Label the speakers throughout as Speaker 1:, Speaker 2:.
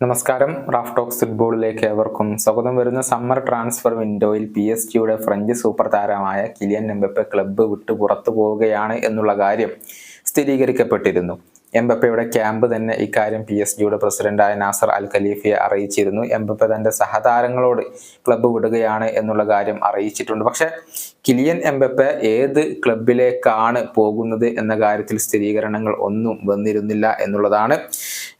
Speaker 1: നമസ്കാരം. Raf talks ഫുട്ബോളിലേക്ക് ഏവർക്കും സ്വാഗതം. വരുന്ന സമ്മർ ട്രാൻസ്ഫർ വിൻഡോയിൽ പി എസ് ജിയുടെ ഫ്രഞ്ച് സൂപ്പർ താരമായ കിലിയൻ എംബപ്പെ ക്ലബ്ബ് വിട്ട് പുറത്തു പോവുകയാണ് എന്നുള്ള കാര്യം സ്ഥിരീകരിക്കപ്പെട്ടിരുന്നു. എംബപ്പയുടെ ക്യാമ്പ് തന്നെ ഇക്കാര്യം പി എസ് ജിയുടെ പ്രസിഡന്റായ നാസർ അൽ ഖലീഫിയെ അറിയിച്ചിരുന്നു. എംബപ്പ തന്റെ സഹതാരങ്ങളോട് ക്ലബ്ബ് വിടുകയാണ് എന്നുള്ള കാര്യം അറിയിച്ചിട്ടുണ്ട്. പക്ഷെ കിലിയൻ എംബപ്പ ഏത് ക്ലബിലേക്കാണ് പോകുന്നത് എന്ന കാര്യത്തിൽ സ്ഥിരീകരണങ്ങൾ ഒന്നും വന്നിരുന്നില്ല എന്നുള്ളതാണ്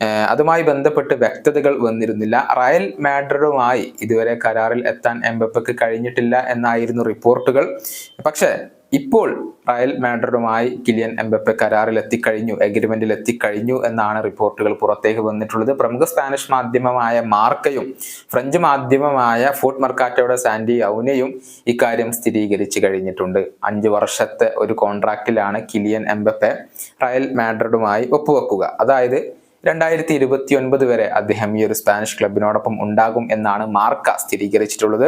Speaker 1: അതുമായി ബന്ധപ്പെട്ട് വ്യക്തതകൾ വന്നിരുന്നില്ല. റയൽ മാഡ്രിഡുമായി ഇതുവരെ കരാറിൽ എത്താൻ എംബപ്പക്ക് കഴിഞ്ഞിട്ടില്ല എന്നായിരുന്നു റിപ്പോർട്ടുകൾ. പക്ഷേ ഇപ്പോൾ റയൽ മാഡ്രിഡുമായി കിലിയൻ എംബപ്പെ കരാറിൽ എത്തിക്കഴിഞ്ഞു എഗ്രിമെന്റിൽ എത്തിക്കഴിഞ്ഞു എന്നാണ് റിപ്പോർട്ടുകൾ പുറത്തേക്ക് വന്നിട്ടുള്ളത്. പ്രമുഖ സ്പാനിഷ് മാധ്യമമായ മാർക്കയും ഫ്രഞ്ച് മാധ്യമമായ ഫുഡ് മർക്കാറ്റോയുടെ സാൻഡി ഔനയും ഇക്കാര്യം സ്ഥിരീകരിച്ചു കഴിഞ്ഞിട്ടുണ്ട്. അഞ്ച് വർഷത്തെ ഒരു കോൺട്രാക്റ്റിലാണ് കിലിയൻ എംബപ്പെ റയൽ മാഡ്രിഡുമായി ഒപ്പുവെക്കുക. അതായത് രണ്ടായിരത്തി ഇരുപത്തി ഒൻപത് വരെ അദ്ദേഹം ഈ ഒരു സ്പാനിഷ് ക്ലബിനോടൊപ്പം ഉണ്ടാകും എന്നാണ് മാർക്ക സ്ഥിരീകരിച്ചിട്ടുള്ളത്.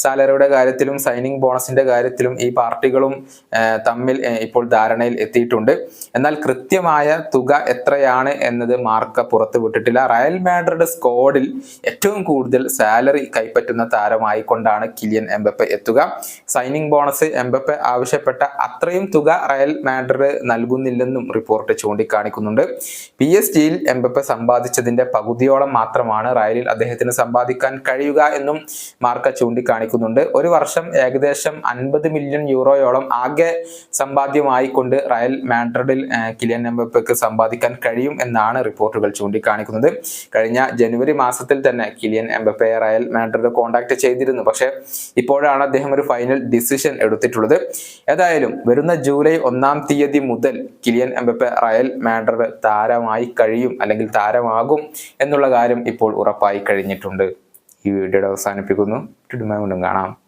Speaker 1: സാലറിയുടെ കാര്യത്തിലും സൈനിങ് ബോണസിന്റെ കാര്യത്തിലും ഈ പാർട്ടികളും തമ്മിൽ ഇപ്പോൾ ധാരണയിൽ എത്തിയിട്ടുണ്ട്. എന്നാൽ കൃത്യമായ തുക എത്രയാണ് എന്നത് മാർക്ക പുറത്തു വിട്ടിട്ടില്ല. റയൽ മാഡ്രിഡ് സ്കോഡിൽ ഏറ്റവും കൂടുതൽ സാലറി കൈപ്പറ്റുന്ന താരമായി കൊണ്ടാണ് കിലിയൻ എംബപ്പെ എത്തുക. സൈനിങ് ബോണസ് എംബപ്പെ ആവശ്യപ്പെട്ട അത്രയും തുക റയൽ മാഡ്രിഡ് നൽകുന്നില്ലെന്നും റിപ്പോർട്ട് ചൂണ്ടിക്കാണിക്കുന്നുണ്ട്. പി എസ് ജിയിൽ എംബപ്പെ സമ്പാദിച്ചതിന്റെ പകുതിയോളം മാത്രമാണ് റയലിൽ അദ്ദേഹത്തിന് സമ്പാദിക്കാൻ കഴിയുക എന്നും മാർക്ക ചൂണ്ടിക്കാണിക്കുന്നുണ്ട്. ഒരു വർഷം ഏകദേശം അൻപത് മില്യൺ യൂറോയോളം ആകെ സമ്പാദ്യമായിക്കൊണ്ട് റയൽ മാഡ്രിഡിൽ കിലിയൻ എംബപ്പയ്ക്ക് സമ്പാദിക്കാൻ കഴിയും എന്നാണ് റിപ്പോർട്ടുകൾ ചൂണ്ടിക്കാണിക്കുന്നത്. കഴിഞ്ഞ ജനുവരി മാസത്തിൽ തന്നെ കിലിയൻ എംബപ്പയെ റയൽ മാഡ്രിഡ് കോൺടാക്ട് ചെയ്തിരുന്നു. പക്ഷേ ഇപ്പോഴാണ് അദ്ദേഹം ഒരു ഫൈനൽ ഡിസിഷൻ എടുത്തിട്ടുള്ളത്. ഏതായാലും വരുന്ന ജൂലൈ ഒന്നാം തീയതി മുതൽ കിലിയൻ എംബപ്പെ റയൽ മാഡ്രിഡ് താരമായി കഴിയും. അല്ലെങ്കിൽ താരമാകും എന്നുള്ള കാര്യം ഇപ്പോൾ ഉറപ്പായി കഴിഞ്ഞിട്ടുണ്ട്. ഈ വീഡിയോയുടെ അവസാനിപ്പിക്കുന്നു. വീണ്ടും കാണാം.